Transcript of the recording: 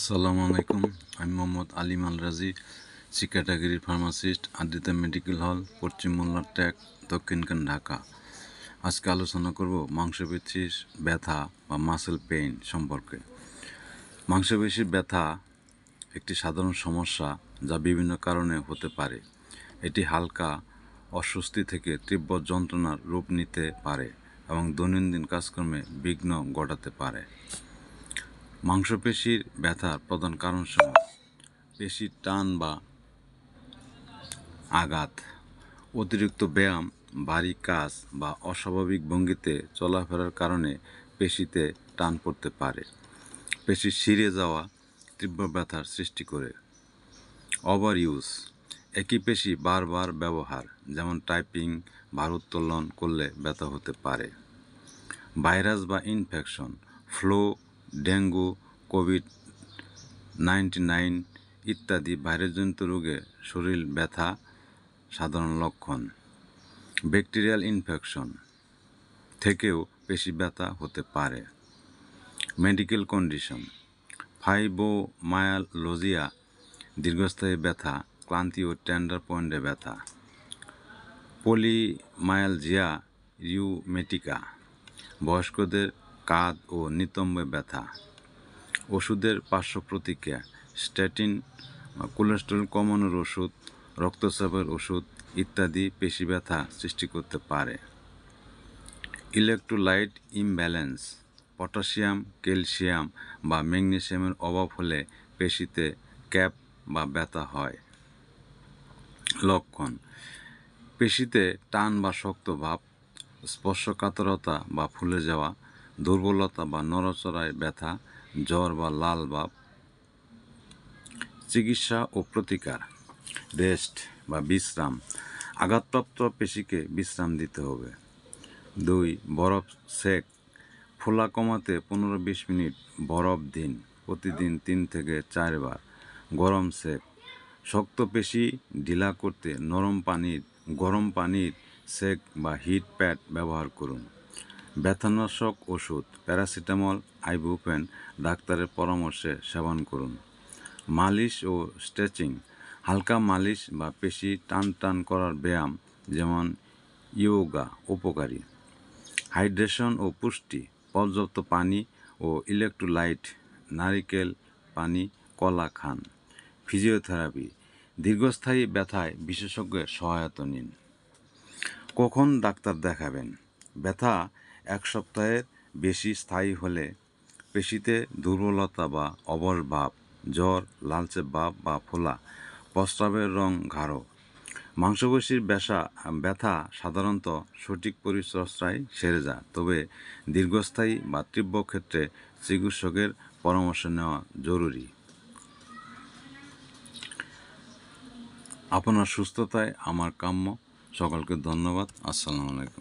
আসসালামু আলাইকুম। আমি মোহাম্মদ আলিম আল রাজি সি ক্যাটাগরির ফার্মাসিস্ট, আদ্রিতা মেডিকেল হল, পশ্চিম মোল্লার ট্যাগ দক্ষিণখান ঢাকা। আজকে আলোচনা করব মাংসপেশির ব্যথা বা মাসেল পেইন সম্পর্কে। মাংসপেশির ব্যথা একটি সাধারণ সমস্যা যা বিভিন্ন কারণে হতে পারে। এটি হালকা, অস্বস্তি থেকে তীব্র যন্ত্রণার রূপ নিতে পারে এবং দৈনন্দিন কাজকর্মে বিঘ্ন ঘটাতে পারে। মাংসপেশির ব্যথার প্রধান কারণ কারণসমূহ। পেশির টান বা আঘাত, অতিরিক্ত ব্যায়াম, ভারী কাজ বা অস্বাভাবিক ভঙ্গিতে চলাফেরার কারণে পেশিতে টান পড়তে পারে। পেশি ছিঁড়ে যাওয়া তীব্র ব্যথার সৃষ্টি করে। ওভার ইউজ একই পেশি বারবার ব্যবহার, যেমন টাইপিং, ভারোত্তোলন করলে ব্যথা হতে পারে। ভাইরাস বা infection, flu dengue covid ninety nine ইত্যাদি ভাইরাসজনিত রোগে শরীর ব্যথা, সাধারণ লক্ষণ। ব্যাকটেরিয়াল ইনফেকশন থেকেও পেশি ব্যথা হতে পারে। মেডিকেল কন্ডিশন, ফাইবোমায়ালজিয়া, দীর্ঘস্থায়ী ব্যথা, ক্লান্তি ও টেন্ডার পয়েন্টে ব্যথা। পলিমায়ালজিয়া রিউমেটিকা বয়স্কদের কাঁধ ও নিতম্বে ব্যথা। ওষুধের পার্শ্ব প্রতিক্রিয়া স্ট্যাটিন, কোলেস্টেরল কমানোর ওষুধ, রক্তচাপের ওষুধ ইত্যাদি পেশি ব্যথা সৃষ্টি করতে পারে। ইলেকট্রোলাইট ইমব্যালেন্স, পটাশিয়াম, ক্যালসিয়াম বা ম্যাগনেসিয়ামের অভাব হলে পেশিতে ক্যাপ বা ব্যথা হয়। লক্ষণ, পেশিতে টান বা শক্ত ভাব, স্পর্শকাতরতা বা ফুলে যাওয়া দুর্বলতা বা নড়াচড়ায় ব্যথা, জ্বর বা লাল ভাব, চিকিৎসা ও প্রতিকার, রেস্ট বা বিশ্রাম, আঘাতপ্রাপ্ত পেশিকে বিশ্রাম দিতে হবে। দুই, বরফ সেক, ফোলা কমাতে পনেরো বিশ মিনিট বরফ দিন, প্রতিদিন তিন থেকে চারবার গরম সেক। শক্ত পেশি ঢিলা করতে নরম পানির, গরম পানির সেক বা হিট প্যাড ব্যবহার করুন। ব্যথানাশক ওষুধ, প্যারাসিটামল আইবুপেন ডাক্তারের পরামর্শে সেবন করুন। মালিশ ও স্ট্রেচিং, হালকা মালিশ বা পেশি টান টান করার ব্যায়াম, যেমন ইয়োগা, উপকারী। হাইড্রেশন ও পুষ্টি, পর্যাপ্ত পানি ও ইলেকট্রোলাইট, নারিকেল পানি, কলা খান। ফিজিওথেরাপি, দীর্ঘস্থায়ী ব্যথায় বিশেষজ্ঞের সহায়তা নিন। কখন ডাক্তার দেখাবেন? ব্যথা এক সপ্তাহের বেশি স্থায়ী হলে পেশিতে দুর্বলতা বা অবশ ভাব, জ্বর, লালচে ভাব বা ফোলা, প্রস্রাবের রং গাঢ়। মাংসপেশির ব্যথা ব্যথা সাধারণত সঠিক পরিচর্যায় সেরে যায়, তবে দীর্ঘস্থায়ী বা তীব্র ক্ষেত্রে চিকিৎসকের পরামর্শ নেওয়া জরুরি। আপনার সুস্থতায় আমার কাম্য। সকলকে ধন্যবাদ। আসসালামু আলাইকুম।